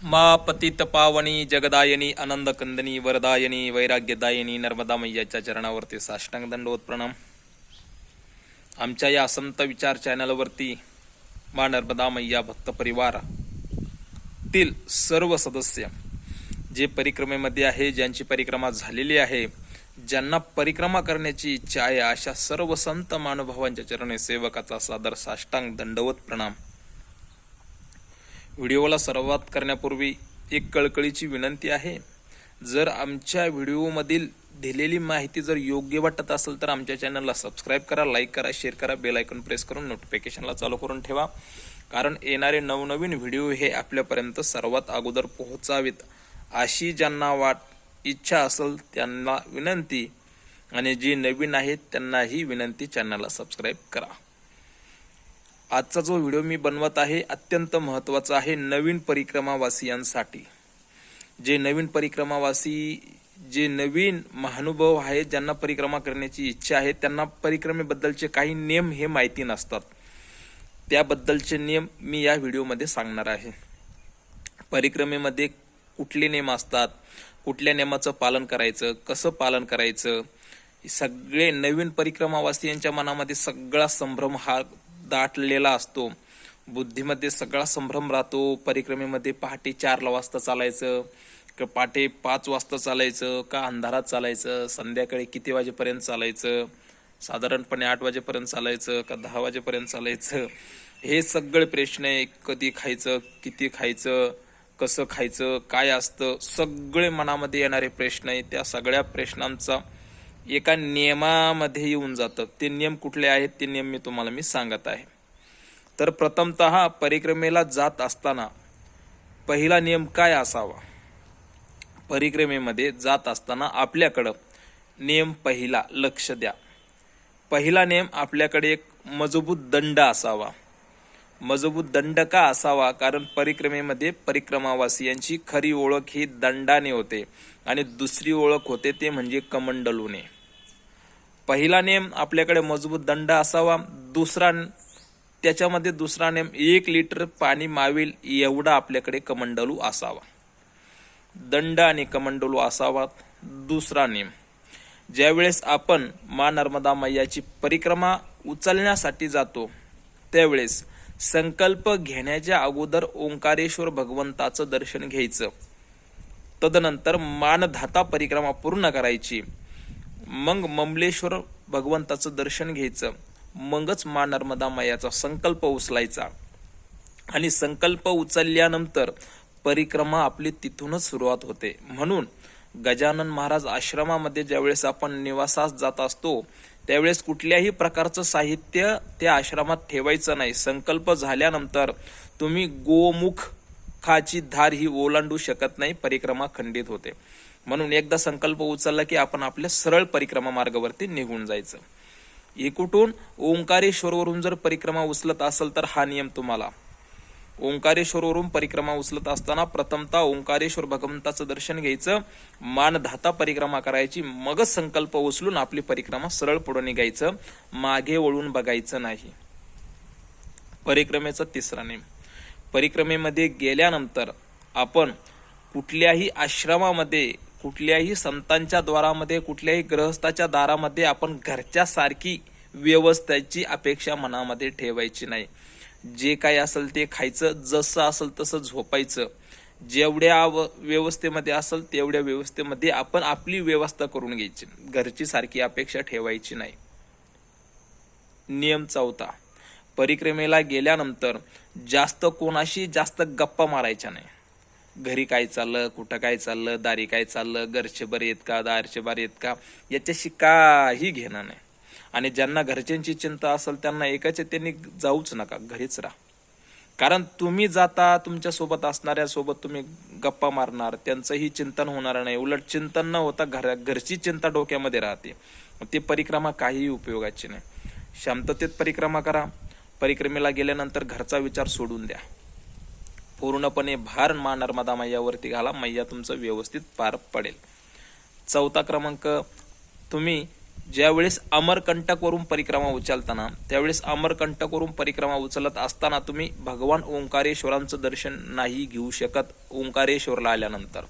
मा पतित पावनी जगदायनी आनंदकंदनी वरदायनी वैराग्यदायनी नर्मदा मैयाच्या चरणावरती साष्टांग दंडवत प्रणाम आमच्या या संत विचार चॅनलवरती मा नर्मदा मैया भक्त परिवारातील सर्व सदस्य जे परिक्रमेमध्ये आहे ज्यांची परिक्रमा झालेली आहे ज्यांना परिक्रमा करण्याची इच्छा आहे अशा सर्व संत मानुभावांच्या चरणे सेवकाचा सादर साष्टांग दंडवत प्रणाम व्हिडिओला सर्वात करण्यापूर्वी एक कळकळीची विनंती आहे. जर आमच्या व्हिडिओमधील दिलेली माहिती जर योग्य वाटत असेल तर आमच्या चॅनलला सबस्क्राईब करा लाईक करा शेअर करा बेल आयकॉन प्रेस करून नोटिफिकेशनला चालू करून ठेवा. कारण येणारे नवनवीन व्हिडिओ हे आपल्यापर्यंत सर्वात अगोदर पोहोचावेत अशी ज्यांना वाट इच्छा असेल त्यांना विनंती. आणि जे नवीन आहेत त्यांनाही विनंती चॅनलला सबस्क्राईब करा. आजचा जो व्हिडिओ मी बनवत आहे अत्यंत महत्त्वाचा आहे नवीन परिक्रमावासियांसाठी. जे नवीन परिक्रमावासी जे नवीन महानुभाव आहेत ज्यांना परिक्रमा करण्याची इच्छा आहे त्यांना परिक्रमेबद्दलचे काही नियम हे माहिती नसतात. त्याबद्दलचे नियम मी या व्हिडिओमध्ये सांगणार आहे. परिक्रमेमध्ये कुठले नियम असतात कुठल्या नियमाचं पालन करायचं कसं पालन करायचं सगळे नवीन परिक्रमावासियांच्या मनामध्ये सगळा संभ्रम हा दाटलेला असतो. बुद्धीमध्ये सगळा संभ्रम राहतो. परिक्रमेमध्ये पहाटे चारला वाजता चालायचं का पहाटे पाच वाजता चालायचं का अंधारात चालायचं संध्याकाळी किती वाजेपर्यंत चालायचं साधारणपणे आठ वाजेपर्यंत चालायचं का दहा वाजेपर्यंत चालायचं हे सगळे प्रश्न आहे. कधी खायचं किती खायचं कसं खायचं काय असतं सगळे मनामध्ये येणारे प्रश्न आहे. त्या सगळ्या प्रश्नांचा एका नियमामध्ये येऊन जातं. ते नियम कुठले आहेत ते नियम मी तुम्हाला मी सांगत आहे. तर प्रथमत परिक्रमेला जात असताना पहिला नियम काय असावा? परिक्रमेमध्ये जात असताना आपल्याकडं नियम पहिला लक्ष द्या. पहिला नियम आपल्याकडे एक मजबूत दंड असावा. मजबूत दंड का असावा? कारण परिक्रमेमध्ये परिक्रमावासियांची खरी ओळख ही दंडाने होते आणि दुसरी ओळख होते ते म्हणजे कमंडलूने. पहिला नेम आपल्याकडे मजबूत दंड असावा. दुसरा त्याच्यामध्ये दुसरा नेम एक लिटर पाणी मावेल एवढा आपल्याकडे कमंडलू असावा. दंड आणि कमंडलू असावा दुसरा नेम. ज्यावेळेस आपण मा नर्मदा मैयाची परिक्रमा उचलण्यासाठी जातो त्यावेळेस संकल्प घेण्याच्या अगोदर ओंकारेश्वर भगवंताचं दर्शन घ्यायचं. तदनंतर मानधाता परिक्रमा पूर्ण करायची. मग ममलेश्वर भगवंताचं दर्शन घ्यायचं. मगच मा नर्मदा मायाचा संकल्प उचलायचा. आणि संकल्प उचलल्यानंतर परिक्रमा आपली तिथूनच सुरुवात होते. म्हणून गजानन महाराज आश्रमामध्ये ज्यावेळेस आपण निवासास जात असतो त्यावेळेस कुठल्याही प्रकारचं साहित्य त्या आश्रमात ठेवायचं नाही. संकल्प झाल्यानंतर तुम्ही गोमुख खाची धार ही ओलांडू शकत नाही परिक्रमा खंडित होते. म्हणून एकदा संकल्प उचलला की आपण आपल्या सरळ परिक्रमा मार्गावरती निघून जायचं. एकूटून ओंकारेश्वरवरून जर परिक्रमा उचलत असेल तर हा नियम तुम्हाला. ओंकारेश्वरवरून परिक्रमा उचलत असताना प्रथमतः ओंकारेश्वर भगवंताचं दर्शन घ्यायचं मानधाता परिक्रमा करायची मगच संकल्प उचलून आपली परिक्रमा सरळ पुढे निघायचं मागे वळून बघायचं नाही. परिक्रमेचा तिसरा नेम परिक्रमेमध्ये गेल्यानंतर आपण कुठल्याही आश्रमामध्ये कुठल्याही संतांच्या द्वारामध्ये कुठल्याही ग्रहस्थाच्या दारामध्ये आपण घरच्या सारखी व्यवस्थेची अपेक्षा मनामध्ये ठेवायची नाही. जे काय असेल ते खायचं जसं असेल तसं झोपायचं. जेवढ्या व्यवस्थेमध्ये असेल तेवढ्या व्यवस्थेमध्ये आपण आपली व्यवस्था करून घ्यायची. घरची सारखी अपेक्षा ठेवायची नाही. नियम चौथा. परिक्रमेला गेल्यानंतर जास्त कोणाशी जास्त गप्पा मारायच्या नाही. घरी काय चाललं कुठं काय चाललं दारी काय चाललं घरचे बरे आहेत का दारचे बरे आहेत का याच्याशी काही घेणं नाही. आणि ज्यांना घरच्यांची चिंता असेल त्यांना एकाचे त्यांनी जाऊच नका घरीच राहा. कारण तुम्ही जाता तुमच्यासोबत असणाऱ्यासोबत असणाऱ्या सोबत तुम्ही गप्पा मारणार त्यांचंही चिंतन होणार नाही. उलट चिंतन न होता घर घरची चिंता डोक्यामध्ये राहते. ती परिक्रमा काहीही उपयोगाची नाही. शांततेत परिक्रमा करा. परिक्रमेला गेल्यानंतर घरचा विचार सोडून द्या. पूर्णपणे भार मा नर्मदा मैयावरती घाला. मैया तुमचं व्यवस्थित पार पडेल. चौथा क्रमांक तुम्ही ज्यावेळेस अमरकंटकवरून परिक्रमा उचलताना त्यावेळेस अमरकंटकवरून परिक्रमा उचलत असताना तुम्ही भगवान ओंकारेश्वरांचं दर्शन नाही घेऊ शकत ओंकारेश्वरला आल्यानंतर.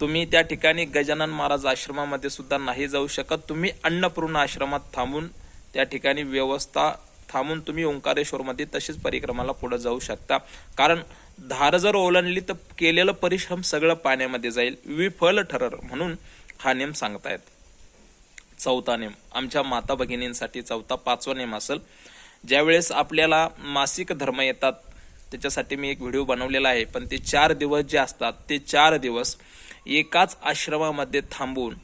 तुम्ही त्या ठिकाणी गजानन महाराज आश्रमामध्ये सुद्धा नाही जाऊ शकत. तुम्ही अन्नपूर्ण आश्रमात थांबून त्या ठिकाणी व्यवस्था थांबून तुम्ही ओंकारेश्वरमध्ये तशीच परिक्रमाला पुढे जाऊ शकता. कारण धार जर ओलांडली तर केलेलं परिश्रम सगळं पाण्यामध्ये जाईल. विफल ठरर म्हणून हा नेम सांगतायत चौथा नेम. आमच्या माता भगिनींसाठी चौथा पाचवा नेम असेल. ज्यावेळेस आपल्याला मासिक धर्म येतात त्याच्यासाठी मी एक व्हिडिओ बनवलेला आहे. पण ते चार दिवस जे असतात ते चार दिवस एकाच आश्रमामध्ये थांबून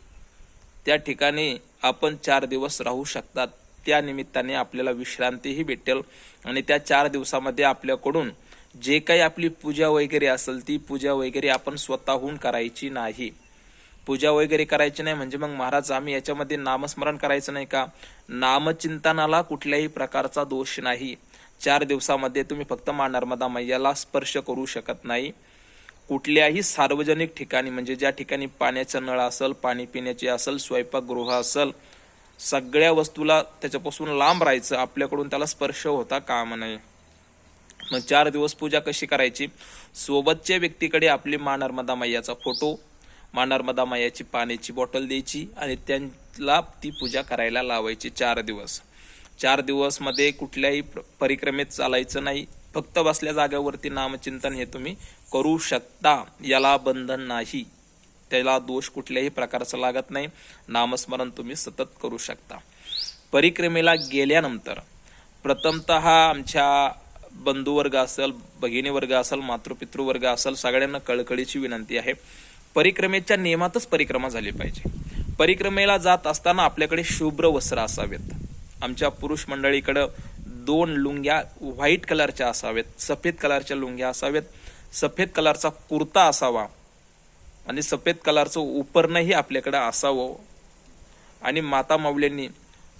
त्या ठिकाणी आपण चार दिवस राहू शकतात. त्या निमित्ताने आपल्याला विश्रांतीही भेटेल. आणि त्या चार दिवसामध्ये आपल्याकडून जे काही आपली पूजा वगैरे असेल ती पूजा वगैरे आपण स्वतःहून करायची नाही. पूजा वगैरे करायची नाही म्हणजे मग महाराज आम्ही याच्यामध्ये नामस्मरण करायचं नाही का? नामचिंतनाला कुठल्याही प्रकारचा दोष नाही. चार दिवसामध्ये तुम्ही फक्त मा नर्मदा मैयाला स्पर्श करू शकत नाही. कुठल्याही सार्वजनिक ठिकाणी म्हणजे ज्या ठिकाणी पाण्याचा नळ असेल पाणी पिण्याचे असेल स्वयंपाकगृह असेल सगळ्या वस्तूला त्याच्यापासून लांब राहायचं आपल्याकडून त्याला स्पर्श होता कामा नये मग चार दिवस पूजा कशी करायची? सोबतच्या व्यक्तीकडे आपली मा नर्मदा मैयाचा फोटो मा नर्मदा मैयाची पाण्याची बॉटल द्यायची आणि त्यांना ती पूजा करायला लावायची चार दिवस. चार दिवसमध्ये कुठल्याही परिक्रमेत चालायचं नाही. फक्त बसल्या जागेवरती नामचिंतन हे तुम्ही करू शकता. याला बंधन नाही. त्याला दोष कुठल्याही प्रकारचा लागत नाही. नामस्मरण तुम्ही सतत करू शकता. परिक्रमेला गेल्यानंतर प्रथमतः आमच्या बंधुवर्ग असेल भगिनी वर्ग असेल मातृपितृवर्ग असेल सगळ्यांना कळकळीची विनंती आहे. परिक्रमेच्या नियमातच परिक्रमा झाली पाहिजे. परिक्रमेला जात असताना आपल्याकडे शुभ्र वस्त्र असावेत. आमच्या पुरुष मंडळीकडं दोन लुंग्या व्हाईट कलरच्या असावेत सफेद कलरच्या लुंग्या असावेत सफेद कलरचा कुर्ता असावा आणि सफेद कलरचं उपरणही आपल्याकडं असावं. आणि माता माऊल्यांनी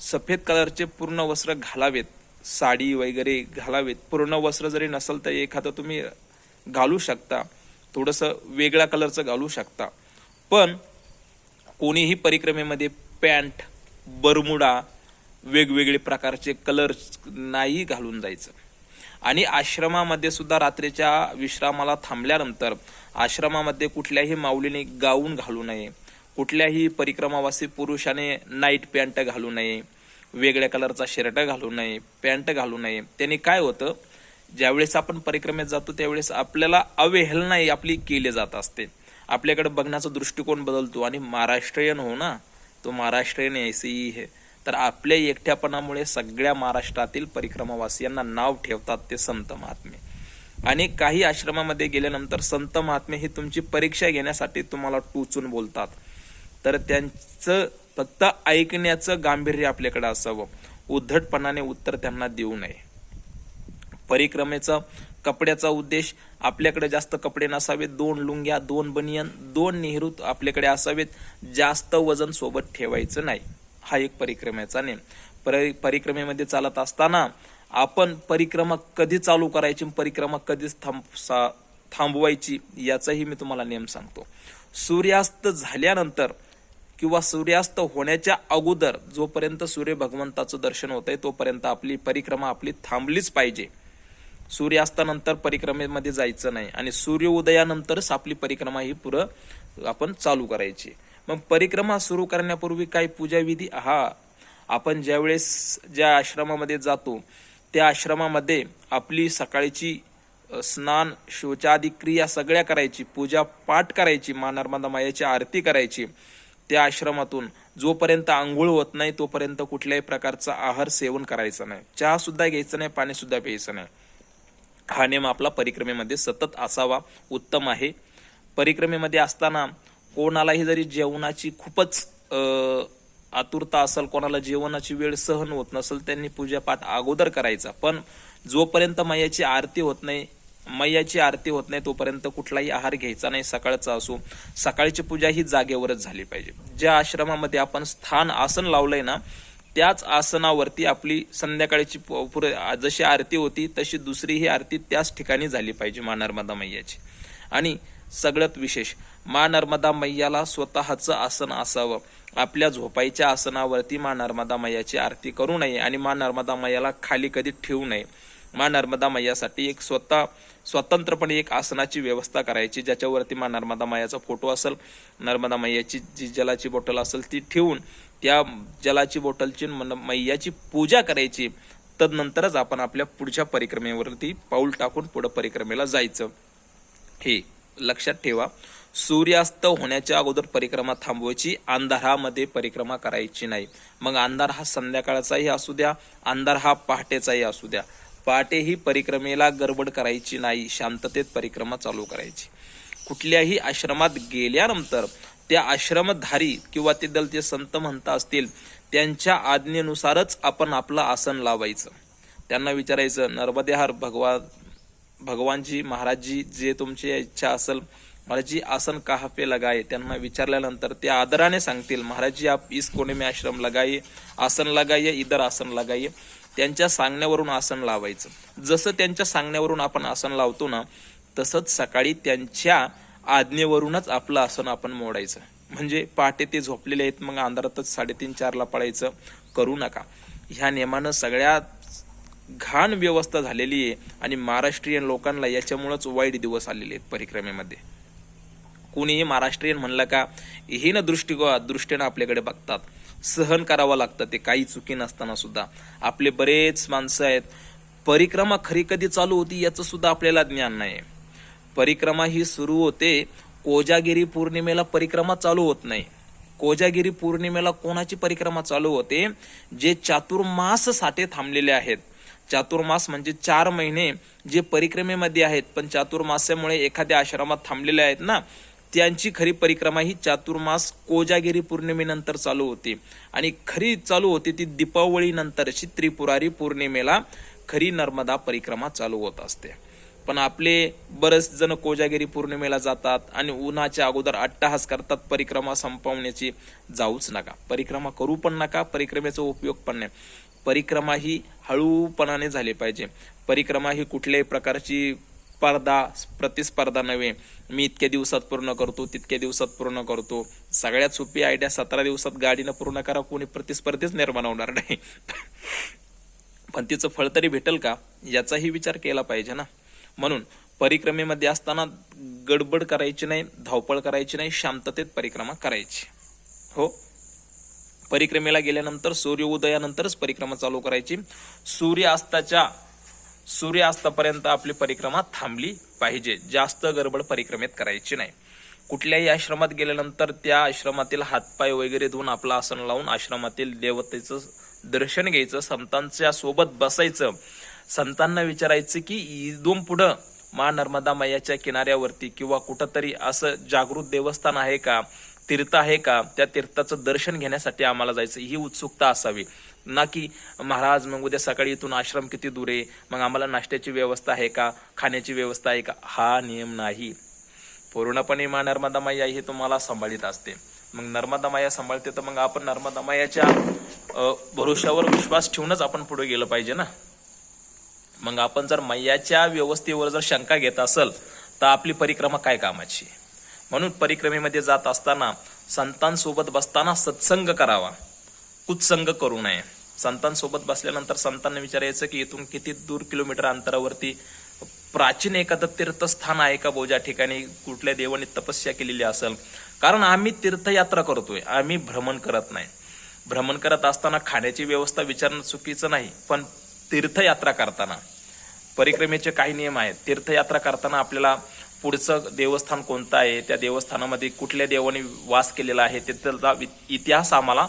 सफेद कलरचे पूर्ण वस्त्र घालावेत साडी वगैरे घालावेत. पूर्ण वस्त्र जरी नसेल तर एखादं तुम्ही घालू शकता थोडंसं वेगळ्या कलरचं घालू शकता. पण कोणीही परिक्रमेमध्ये पॅन्ट बरमुडा वेगवेगळे प्रकारचे कलर नाही घालून जायचं. आणि आश्रमामध्ये सुद्धा रात्रीच्या विश्रामाला थांबल्यानंतर आश्रमामध्ये कुठल्याही माऊलीने गाऊन घालू नये. कुठल्याही परिक्रमावासी पुरुषाने नाईट पॅन्ट घालू नये. वेगळ्या कलरचा शर्ट घालू नये पॅन्ट घालू नये. त्याने काय होतं? ज्यावेळेस आपण परिक्रमेत जातो त्यावेळेस आपल्याला अवहेलना आपली केली जात असते. आपल्याकडे बघण्याचा दृष्टिकोन बदलतो आणि महाराष्ट्रीयन हो ना? तो महाराष्ट्रीयन ऐसेही है तर आपल्या एकट्यापणामुळे सगळ्या महाराष्ट्रातील परिक्रमावासियांना नाव ठेवतात ते संत महात्मे. आणि काही आश्रमामध्ये गेल्यानंतर संत महात्मे हे तुमची परीक्षा घेण्यासाठी तुम्हाला टोचून बोलतात. तर त्यांचं फक्त ऐकण्याचं गांभीर्य आपल्याकडे असावं. उद्धटपणाने उत्तर त्यांना देऊ नये. परिक्रमेचा कपड्याचा उद्देश आपल्याकडे जास्त कपडे नसावेत दोन लुंग्या दोन बनियन दोन नेहरू आपल्याकडे असावेत जास्त वजन सोबत ठेवायचं नाही. हा एक परिक्रमेचा नेम. परि परिक्रमेमध्ये चालत असताना आपण परिक्रमा कधी चालू करायची परिक्रमा कधीच थांब सा- थांबवायची याचाही मी तुम्हाला नेम सांगतो. सूर्यास्त झाल्यानंतर किंवा सूर्यास्त होण्याच्या अगोदर जोपर्यंत सूर्य भगवंताचं दर्शन होत आहे तोपर्यंत आपली परिक्रमा आपली थांबलीच पाहिजे. सूर्यास्तानंतर परिक्रमेमध्ये जायचं नाही आणि सूर्य उदयानंतरच आपली परिक्रमा ही पुरं आपण चालू करायची. मग परिक्रमा सुरू करण्यापूर्वी काही पूजाविधी हा आपण ज्यावेळेस ज्या आश्रमामध्ये जातो त्या आश्रमामध्ये आपली सकाळची स्नान शौचादी क्रिया सगळ्या करायची पूजा पाठ करायची मा नर्मदा मायाची आरती करायची. त्या आश्रमातून जोपर्यंत आंघोळ होत नाही तोपर्यंत कुठल्याही प्रकारचा आहार सेवन करायचा नाही. चहा सुद्धा घ्यायचं नाही पाणी सुद्धा प्यायचं नाही. हा नियम आपला परिक्रमेमध्ये सतत असावा उत्तम आहे. परिक्रमेमध्ये असताना कोणालाही जरी जेवणाची खूपच आतुरता असेल कोणाला जेवणाची वेळ सहन होत नसेल त्यांनी पूजापाठ अगोदर करायचा. पण जोपर्यंत मैयाची आरती होत नाही मैयाची आरती होत नाही तोपर्यंत कुठलाही आहार घ्यायचा नाही सकाळचा असो. सकाळची पूजा ही जागेवरच झाली पाहिजे. ज्या आश्रमामध्ये आपण स्थान आसन लावलंय ना त्याच आसनावरती आपली संध्याकाळची प- जशी आरती होती तशी दुसरी ही आरती त्याच ठिकाणी झाली पाहिजे मा नर्मदा मैयाची. आणि सगळ्यात विशेष. मा नर्मदा मैयाला स्वतःचं आसन असावं. आपल्या झोपाईच्या आसनावरती मा नर्मदा मैयाची आरती करू नये आणि मा नर्मदा मैयाला खाली कधी ठेवू नये. मा नर्मदा मैयासाठी एक स्वतः स्वतंत्रपणे एक आसनाची व्यवस्था करायची ज्याच्यावरती मा नर्मदा मैयाचा फोटो असेल नर्मदा मैयाची जी जलाची बॉटल असेल ती ठेवून त्या जलाची बॉटलची मन- मैयाची पूजा करायची. तदनंतरच आपण आपल्या पुढच्या परिक्रमेवरती पाऊल टाकून पुढं परिक्रमेला जायचं. हे लक्षात ठेवा. सूर्यास्त होण्याच्या अगोदर परिक्रमा थांबवायची अंधारामध्ये परिक्रमा करायची नाही. मग अंधार हा संध्याकाळचाही असू द्या अंधार हा पहाटेचाही असू द्या. पहाटे ही परिक्रमेला गडबड करायची नाही शांततेत परिक्रमा चालू करायची. कुठल्याही आश्रमात गेल्यानंतर त्या आश्रमधारी किंवा ते दल ते संत म्हणता असतील त्यांच्या आज्ञेनुसारच आपण आपलं आसन लावायचं. त्यांना विचारायचं नर्मदेहार भगवान भगवानजी महाराजजी जे तुमची इच्छा असेल महाराजजी आसन कहाँ पे लगाए त्यांना विचारल्यानंतर ते आदराने सांगतील महाराजजी आप इस कोने में आश्रम लगाई आसन लगाइए इधर आसन लगाइए. त्यांच्या सांगण्यावरून आसन लावायचं. जसं त्यांच्या सांगण्यावरून आपण आसन लावतो ना तसंच सकाळी त्यांच्या आज्ञेवरूनच आपलं आसन आपण मोडायचं. म्हणजे पहाटे ते झोपलेले आहेत मग अंधारातच साडेतीन चारला पडायचं करू नका. ह्या नियमानं सगळ्यात घाण व्यवस्था झालेली आहे आणि महाराष्ट्रीयन लोकांना याच्यामुळंच वाईट दिवस आलेले आहेत परिक्रमेमध्ये. कोणीही महाराष्ट्रीयन म्हणलं का हीन दृष्टिको दृष्टीनं आपल्याकडे बघतात. सहन करावं लागतं ते काही चुकी नसताना सुद्धा. आपले बरेच माणसं आहेत. परिक्रमा खरी कधी चालू होती याचं सुद्धा आपल्याला ज्ञान नाही परिक्रमा ही सुरू होते कोजागिरी पौर्णिमेला परिक्रमा चालू होत नाही. कोजागिरी पौर्णिमेला कोणाची परिक्रमा चालू होते? जे चातुर्मास साठे थांबलेले आहेत. चातुर्मास म्हणजे चार महिने जे परिक्रमेमध्ये आहेत पण चातुर्मासामुळे एखाद्या आश्रमात थांबलेले आहेत ना त्यांची खरी परिक्रमा ही चातुर्मास कोजागिरी पौर्णिमेनंतर चालू होते. आणि खरी चालू होते ती दीपावळीनंतरची त्रिपुरारी पौर्णिमेला खरी नर्मदा परिक्रमा चालू होत असते. पण आपले बरेच जण कोजागिरी पौर्णिमेला जातात आणि उन्हाच्या अगोदर अट्टहास करतात परिक्रमा संपवण्याची. जाऊच नका. परिक्रमा करू पण नका परिक्रमेचा उपयोग पण नाही. परिक्रमा ही हळूपणाने झाली पाहिजे. परिक्रमा ही कुठल्याही प्रकारची स्पर्धा प्रतिस्पर्धा नव्हे. मी इतक्या दिवसात पूर्ण करतो तितक्या दिवसात पूर्ण करतो. सगळ्यात सोपी आयडिया सतरा दिवसात गाडीनं पूर्ण करा कोणी प्रतिस्पर्धेच निर्माण होणार नाही. पण तिचं फळ तरी भेटेल का? याचाही विचार केला पाहिजे ना. म्हणून परिक्रमेमध्ये असताना गडबड करायची नाही धावपळ करायची नाही शांततेत परिक्रमा करायची. हो? परिक्रमेला गेल्यानंतर सूर्य उदयानंतरच परिक्रमा चालू करायची. सूर्यास्ताच्या सूर्यास्तापर्यंत आपली परिक्रमा थांबली पाहिजे. जास्त गडबड परिक्रमेत करायची नाही. कुठल्याही आश्रमात गेल्यानंतर त्या आश्रमातील हातपाय वगैरे धुवून आपलं आसन लावून आश्रमातील देवतेचं दर्शन घ्यायचं संतांच्या सोबत बसायचं. संतांना विचारायचं की इथून पुढं मा नर्मदा मैयाच्या किनाऱ्यावरती किंवा कुठंतरी असं जागृत देवस्थान आहे का? तीर्थ आहे का? त्या तीर्थाचं दर्शन घेण्यासाठी आम्हाला जायचं ही उत्सुकता असावी. ना की महाराज मग उद्या सकाळी इथून आश्रम किती दूर आहे? मग आम्हाला नाश्त्याची व्यवस्था आहे का? खाण्याची व्यवस्था आहे का? हा नियम नाही. पूर्णपणे मा नर्मदा माया हे तुम्हाला सांभाळीत असते. मग नर्मदा माया सांभाळते तर मग आपण नर्मदा मायाच्या भरोश्यावर विश्वास ठेवूनच आपण पुढे गेलं पाहिजे ना? मग आपण जर मैयाच्या व्यवस्थेवर जर शंका घेत असेल तर आपली परिक्रमा काय कामाची? म्हणून परिक्रमेमध्ये जात असताना संतांसोबत बसताना सत्संग करावा. कुत्संग करू नये. संतांसोबत बसल्यानंतर संतांना विचारायचं की इथून किती दूर किलोमीटर अंतरावरती प्राचीन एखादं तीर्थस्थान आहे का बोजा ठिकाणी कुठल्या देवाने तपस्या केलेली असेल? कारण आम्ही तीर्थयात्रा करतोय. आम्ही भ्रमण करत नाही. भ्रमण करत असताना खाण्याची व्यवस्था विचारणं चुकीचं नाही पण तीर्थयात्रा करताना. परिक्रमेचे काही नियम आहेत. तीर्थयात्रा करताना आपल्याला पुढचं देवस्थान कोणतं आहे? त्या देवस्थानामध्ये कुठल्या देवाने वास केलेला आहे? त्याचा इतिहास आम्हाला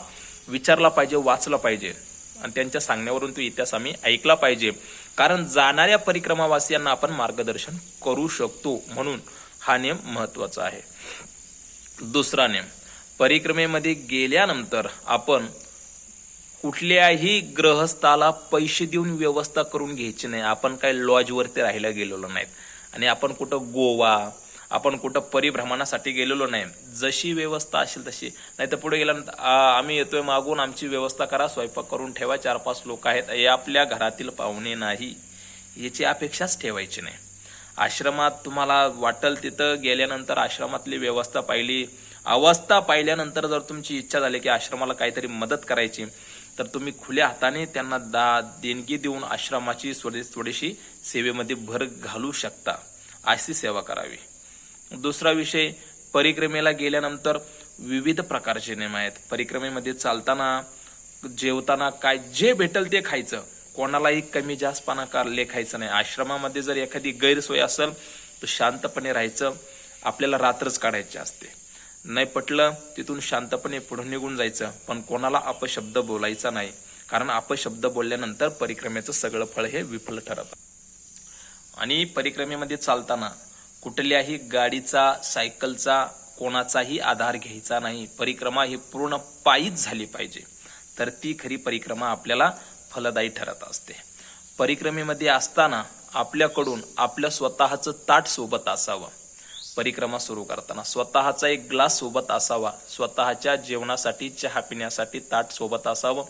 विचारला पाहिजे वाचला पाहिजे. आणि त्यांच्या सांगण्यावरून तो इतिहास आम्ही ऐकला पाहिजे. कारण जाणाऱ्या परिक्रमावासियांना आपण मार्गदर्शन करू शकतो म्हणून हा नियम महत्त्वाचा आहे. दुसरा नियम परिक्रमेमध्ये गेल्यानंतर आपण कुठल्याही ग्रहस्थाला पैसे देऊन व्यवस्था करून घ्यायची नाही. आपण काय लॉजवरती राहायला गेलेलो नाहीत. आणि आपण कुठं गोवा आपण कुठं परिभ्रमणासाठी गेलेलो नाही. जशी व्यवस्था असेल तशी. नाही तर पुढे गेल्यानंतर आम्ही येतोय मागून आमची व्यवस्था करा स्वयंपाक करून ठेवा चार पाच लोक आहेत. हे आपल्या घरातील पाहुणे नाही. याची अपेक्षाच ठेवायची नाही. आश्रमात तुम्हाला वाटल तिथं गेल्यानंतर आश्रमातली व्यवस्था पाहिली. अवस्था पाहिल्यानंतर जर तुमची इच्छा झाली की आश्रमाला काहीतरी मदत करायची तर तुम्ही खुल्या हाताने त्यांना दा देणगी देऊन आश्रमाची थोडीशी सेवेमध्ये भर घालू शकता. अशी सेवा करावी. दुसरा विषय परिक्रमेला गेल्यानंतर विविध प्रकारचे नियम आहेत. परिक्रमेमध्ये चालताना जेवताना काय जे भेटल ते खायचं. कोणालाही कमी जास्तपणा का लेखायचं नाही. आश्रमामध्ये जर एखादी गैरसोय असेल तर शांतपणे राहायचं. आपल्याला रात्रच काढायची असते. नाही पटलं तिथून शांतपणे पुढे निघून जायचं. पण कोणाला अपशब्द बोलायचा नाही. कारण अपशब्द बोलल्यानंतर परिक्रमेचं सगळं फळ हे विफल ठरत. आणि परिक्रमेमध्ये चालताना कुठल्याही गाडीचा सायकलचा कोणाचाही आधार घ्यायचा नाही. परिक्रमा ही पूर्ण पायीच झाली पाहिजे. तर ती खरी परिक्रमा आपल्याला फलदायी ठरत असते. परिक्रमेमध्ये असताना आपल्याकडून आपल्या स्वतःचं ताट सोबत असावं. परिक्रमा सुरू करताना. स्वतःचा एक ग्लास सोबत असावा. स्वतःच्या जेवणासाठी चहा पिण्यासाठी ताट सोबत असावं.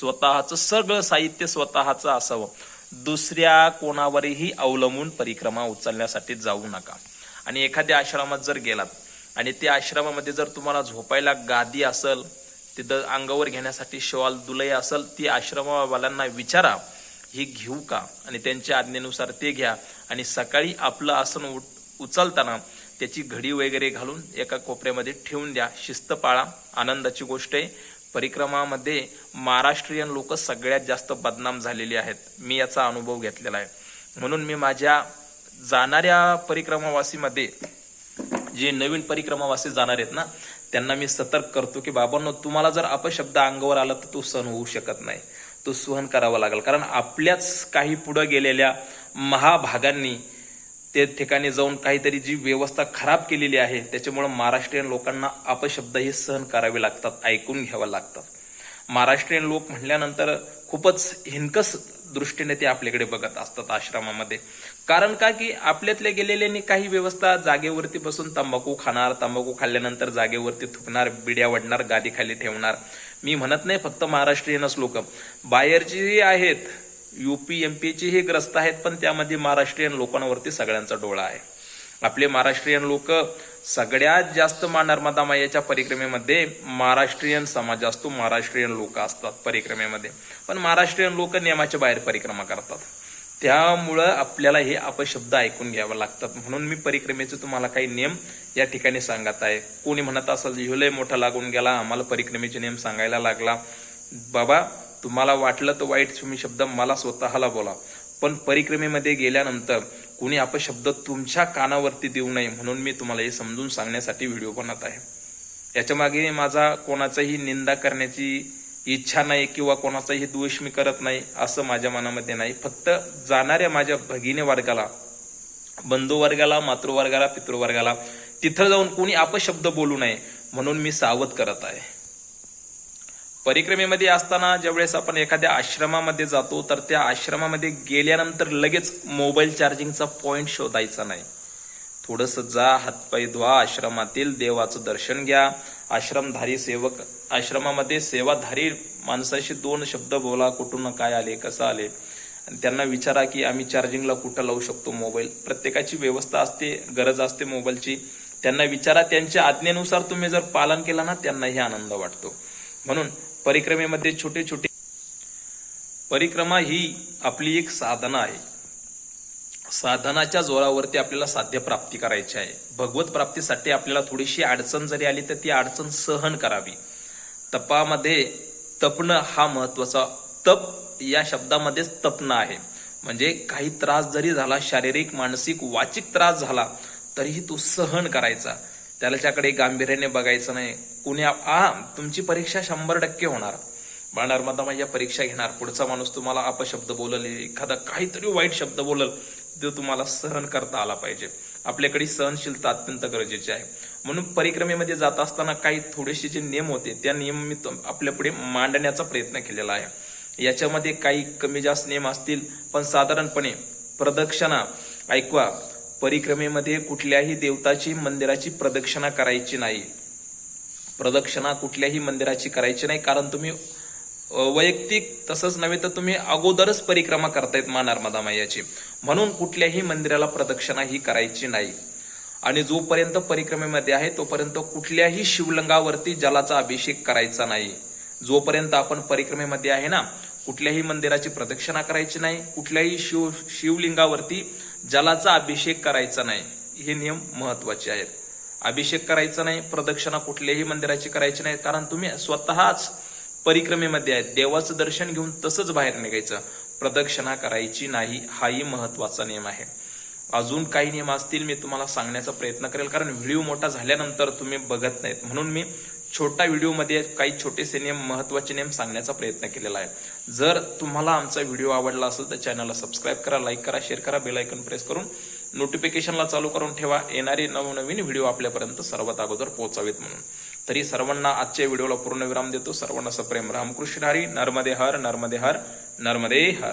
स्वतःचं सगळं साहित्य स्वतःचं असावं. दुसऱ्या कोणावरही अवलंबून परिक्रमा उचलण्यासाठी जाऊ नका. आणि एखाद्या आश्रमात जर गेलात आणि त्या आश्रमामध्ये जर तुम्हाला झोपायला गादी असेल तिथं अंगावर घेण्यासाठी शॉल दुलई असेल ती आश्रमवाल्यांना विचारा. ही घेऊ का? आणि त्यांच्या आज्ञेनुसार ते घ्या. आणि सकाळी आपलं आसन उठ उचलताना त्याची घडी वगैरे घालून एका कोपऱ्यामध्ये ठेवून द्या. शिस्त पाळा. आनंदाची गोष्ट आहे. परिक्रमामध्ये महाराष्ट्रीयन लोक सगळ्यात जास्त बदनाम झालेली आहेत. मी याचा अनुभव घेतलेला आहे. म्हणून मी माझ्या जाणाऱ्या परिक्रमावासीमध्ये जे नवीन परिक्रमावासी जाणार आहेत ना त्यांना मी सतर्क करतो की बाबांनो तुम्हाला जर अपशब्द अंगावर आला तर तो सहन होऊ शकत नाही. तो सहन करावा लागेल. कारण आपल्याच काही पुढं गेलेल्या महाभागांनी ते ठिकाणी जाऊन काहीतरी जी व्यवस्था खराब केलेली आहे त्याच्यामुळे महाराष्ट्रीयन लोकांना अपशब्दही सहन करावे लागतात ऐकून घ्यावं लागतात. महाराष्ट्रीयन लोक म्हटल्यानंतर खूपच हिनकस दृष्टीने ते आपल्याकडे बघत असतात आश्रमामध्ये. कारण का की आपल्यातले गेलेल्यांनी काही व्यवस्था जागेवरती बसून तंबाखू खाणार तंबाखू खाल्ल्यानंतर जागेवरती थुकणार बिड्या वडणार गादी खाली ठेवणार. मी म्हणत नाही फक्त महाराष्ट्रीयनच लोक. बाहेरची आहेत युपी एमपीची हे ग्रस्त आहेत पण त्यामध्ये महाराष्ट्रीयन लोकांवरती सगळ्यांचा डोळा आहे. आपले महाराष्ट्रीयन लोक सगळ्यात जास्त मा नर्मदा मायाच्या परिक्रमेमध्ये महाराष्ट्रीयन समाज असतो महाराष्ट्रीयन लोक असतात परिक्रमेमध्ये. पण महाराष्ट्रीयन लोक नियमाच्या बाहेर परिक्रमा करतात. त्यामुळं आपल्याला हे अपशब्द ऐकून घ्यावं लागतात. म्हणून मी परिक्रमेचे तुम्हाला काही नियम या ठिकाणी सांगत आहे. कोणी म्हणत असेल ह्यो मोठा लागून गेला आम्हाला परिक्रमेचे नियम सांगायला लागला. बाबा तुम्हाला वाटलं तर वाईट तुम्ही शब्द मला स्वतःला बोला. पण परिक्रमेमध्ये गेल्यानंतर कुणी अपशब्द तुमच्या कानावरती देऊ नये म्हणून मी तुम्हाला हे समजून सांगण्यासाठी व्हिडिओ बनवत आहे. याच्या मागे माझा कोणाचाही निंदा करण्याची इच्छा नाही किंवा कोणाचाही द्वेष मी करत नाही असं माझ्या मनामध्ये नाही. फक्त जाणाऱ्या माझ्या भगिनी वर्गाला बंधुवर्गाला मातृवर्गाला पितृवर्गाला तिथं जाऊन कोणी अपशब्द बोलू नये म्हणून मी सावध करत आहे. परिक्रमेमध्ये असताना ज्यावेळेस आपण एखाद्या आश्रमामध्ये जातो तर त्या आश्रमामध्ये गेल्यानंतर लगेच मोबाईल चार्जिंगचा पॉईंट शोधायचा नाही. थोडस जा हातपाय धुवा आश्रमातील देवाचं दर्शन घ्या. आश्रमधारी सेवक आश्रमामध्ये सेवाधारी माणसाशी दोन शब्द बोला कुठून काय आले कसं आले. आणि त्यांना विचारा की आम्ही चार्जिंगला कुठं लावू शकतो मोबाईल? प्रत्येकाची व्यवस्था असते गरज असते मोबाईलची. त्यांना विचारा त्यांच्या आज्ञेनुसार तुम्ही जर पालन केलं ना त्यांनाही आनंद वाटतो. म्हणून परिक्रमेमध्ये छोटे छोटे परिक्रमा ही आपली एक साधना आहे. साधनाच्या जोरावरती आपल्याला साध्य प्राप्ती करायची आहे. भगवत प्राप्तीसाठी आपल्याला थोडीशी अडचण जरी आली तर ती अडचण सहन करावी. तपामध्ये तपणं हा महत्त्वाचा तप या शब्दामध्येच तपणं आहे. म्हणजे काही त्रास जरी झाला शारीरिक मानसिक वाचिक त्रास झाला तरीही तो सहन करायचा. त्याच्याकडे गांभीर्याने बघायचं नाही. कुणी आ तुमची परीक्षा शंभर टक्के होणार. बा नर्मदा माझ्या परीक्षा घेणार. पुढचा माणूस तुम्हाला अपशब्द बोलल एखादा काहीतरी वाईट शब्द बोलल तो तुम्हाला सहन करता आला पाहिजे. आपल्याकडे सहनशीलता अत्यंत गरजेची आहे. म्हणून परिक्रमेमध्ये जात असताना काही थोडेसे जे नियम होते त्या नियम मी आपल्या पुढे मांडण्याचा प्रयत्न केलेला आहे. याच्यामध्ये काही कमी जास्त नियम असतील पण साधारणपणे प्रदक्षिणा ऐकवा. परिक्रमेमध्ये कुठल्याही देवताची मंदिराची प्रदक्षिणा करायची नाही. प्रदक्षिणा कुठल्याही मंदिराची करायची नाही कारण तुम्ही वैयक्तिक तसंच नव्हे तर तुम्ही अगोदरच परिक्रमा करतायत मा नर्मदा मायाची म्हणून कुठल्याही मंदिराला प्रदक्षिणा ही करायची नाही. आणि जोपर्यंत परिक्रमेमध्ये आहे तोपर्यंत कुठल्याही शिवलिंगावरती जलाचा अभिषेक करायचा नाही. जोपर्यंत आपण परिक्रमेमध्ये आहे ना कुठल्याही मंदिराची प्रदक्षिणा करायची नाही कुठल्याही शिव शिवलिंगावरती जलाचा अभिषेक करायचा नाही. हे नियम महत्त्वाचे आहेत. अभिषेक करायचा नाही प्रदक्षिणा कुठल्याही मंदिराची करायची नाही कारण तुम्ही स्वतःच परिक्रमेमध्ये आहेत. देवाचं दर्शन घेऊन तसंच बाहेर निघायचं. प्रदक्षिणा करायची नाही हाही महत्त्वाचा नियम आहे. अजून काही नियम असतील मी तुम्हाला सांगण्याचा प्रयत्न करेल कारण व्हिडिओ मोठा झाल्यानंतर तुम्ही बघत नाहीत. म्हणून मी छोटा व्हिडिओमध्ये काही छोटेसे नियम महत्त्वाचे नियम सांगण्याचा प्रयत्न केलेला आहे. जर तुम्हाला आमचा व्हिडिओ आवडला असेल तर चॅनलला सबस्क्राईब करा लाईक करा शेअर करा बेलायकन प्रेस करून नोटिफिकेशनला चालू करून ठेवा. येणारे नवनवीन व्हिडिओ आपल्यापर्यंत सर्वात अगोदर पोहोचावेत म्हणून. तरी सर्वांना आजच्या व्हिडिओला पूर्ण विराम देतो. सर्वांना सप्रेम. रामकृष्ण हरी. नर्मदे हर नर्मदे हर नर्मदे हर.